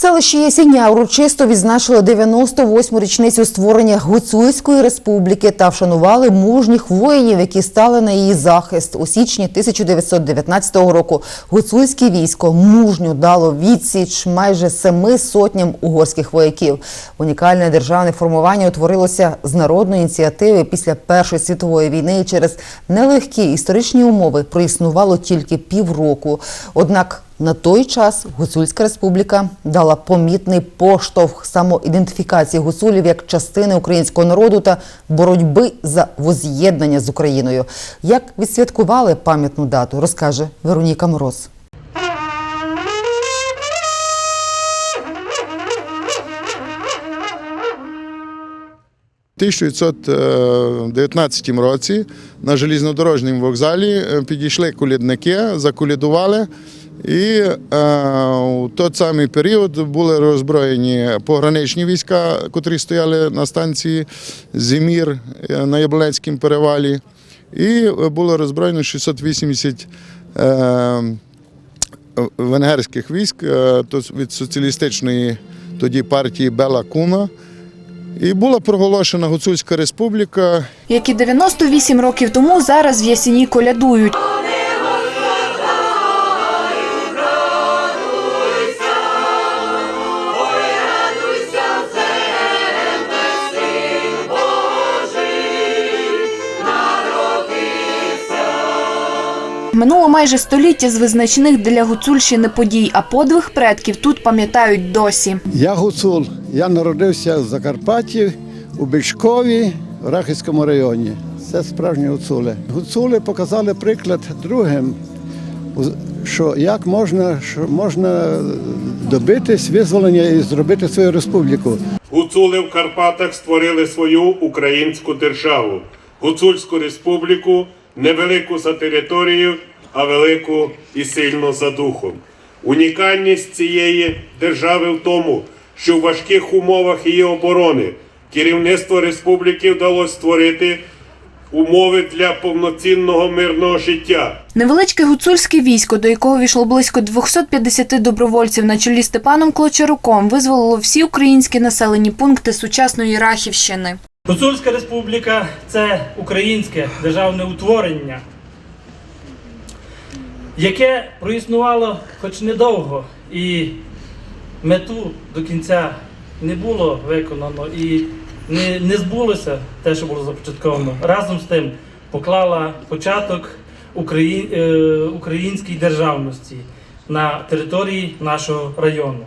селищі Ясіня урочисто відзначили 98-му річницю створення Гуцульської республіки та вшанували мужніх воїнів, які стали на її захист. У січні 1919 року гуцульське військо мужньо дало відсіч майже семи сотням угорських вояків. Унікальне державне формування утворилося з народної ініціативи після Першої світової війни і через нелегкі історичні умови проіснувало тільки півроку. Однак на той час Гуцульська республіка дала помітний поштовх самоідентифікації гуцулів як частини українського народу та боротьби за воз'єднання з Україною. Як відсвяткували пам'ятну дату, розкаже Вероніка Мороз. 1919 році на желізнодорожньому вокзалі е, підійшли колідники, заколідували. І е, у той самий період були роззброєні пограничні війська, котрі стояли на станції Зімір е, на Яблонецькому перевалі. І було роззброєно 680 е, венгерських військ від соціалістичної тоді партії Бела Куна. І була проголошена Гуцульська республіка. Як і 98 років тому, зараз в Ясіні колядують. Минуло майже століття з визначних для Гуцульщини подій, а подвиг предків тут пам'ятають досі. Я гуцул. Я народився в Закарпатті, у Бичкові, в Рахівському районі. Це справжні гуцули. Гуцули показали приклад другим, що як можна, що можна добитись визволення і зробити свою республіку. Гуцули в Карпатах створили свою українську державу, Гуцульську республіку, невелику за територією, а велику і сильну за духом. Унікальність цієї держави в тому, що в важких умовах її оборони керівництво республіки вдалося створити умови для повноцінного мирного життя. Невеличке гуцульське військо, до якого війшло близько 250 добровольців на чолі Степаном Клочаруком, визволило всі українські населені пункти сучасної Рахівщини. Гуцульська республіка це українське державне утворення, яке проіснувало хоч недовго, і мету до кінця не було виконано і не, не збулося те, що було започатковано. Разом з тим поклала початок е, українській державності на території нашого району.